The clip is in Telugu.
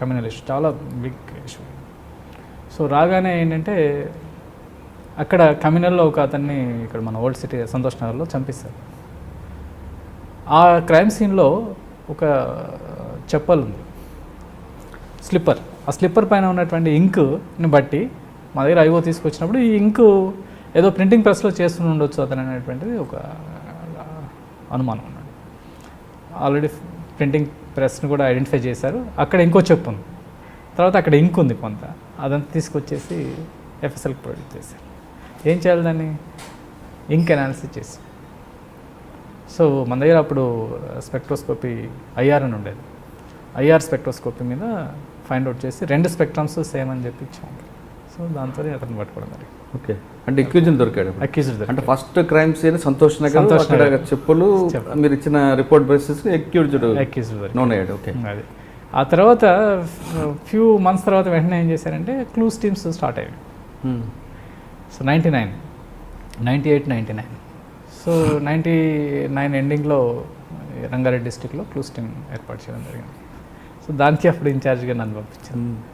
కమ్యూనల్ ఇష్యూ చాలా బిగ్ ఇష్యూ సో రాగానే ఏంటంటే అక్కడ కమ్యూనల్లో ఒక అతన్ని ఇక్కడ మన ఓల్డ్ సిటీ సంతోష్ నగర్లో చంపిస్తారు ఆ క్రైమ్ సీన్లో ఒక చెప్పల్ ఉంది. స్లిప్పర్. ఆ స్లిప్పర్ పైన ఉన్నటువంటి ఇంక్ని బట్టి మా దగ్గర ఐఓ తీసుకొచ్చినప్పుడు ఈ ఇంక్ ఏదో ప్రింటింగ్ ప్రెస్లో చేస్తూ ఉండొచ్చు అతను అనేటువంటిది ఒక అనుమానం ఉన్నాడు ఆల్రెడీ ప్రింటింగ్ ప్రెస్ని కూడా ఐడెంటిఫై చేశారు. అక్కడ ఇంకో చెప్పు ఉంది. తర్వాత అక్కడ ఇంక్ ఉంది కొంత. అదంతా తీసుకొచ్చేసి ఎఫ్ఎస్ఎల్కి ప్రొడ్యూస్ చేశారు. ఏం చేయాలి దాన్ని? ఇంక్ అనాలిసిస్ చేసి. సో మన దగ్గర అప్పుడు uh, స్పెక్ట్రోస్కోపీ ఐఆర్ అని ఉండేది. ఐఆర్ స్పెక్ట్రోస్కోపీ మీద ఫైండ్ అవుట్ చేసి రెండు స్పెక్ట్రమ్స్ సేమ్ అని చెప్పి ఇచ్చాము సో దాంతో అతను పట్టుకోవడం జరిగింది. ఓకే. అంటే ఎక్యూజన్ దొరికాడు అక్యూజ్డ్ అంటే first crime scene Santosh Nagar అక్కడ. చెప్పులు. మీరు ఇచ్చిన report basis accused accused known అయ్యాడు. ఓకే. అది. ఆ తర్వాత ఫ్యూ మంత్స్ తర్వాత వెంటనే ఏం చేశారంటే క్లూస్ టీమ్స్ స్టార్ట్ అయ్యాయి. Hmm. So ninety nine ninety eight ninety nine so ninety nine ఎండింగ్లో రంగారెడ్డి డిస్టిక్లో క్లూస్ టీమ్ ఏర్పాటు చేయడం జరిగింది. సో దానికి అప్పుడు ఇన్ఛార్జ్గా నన్ను పంపించాను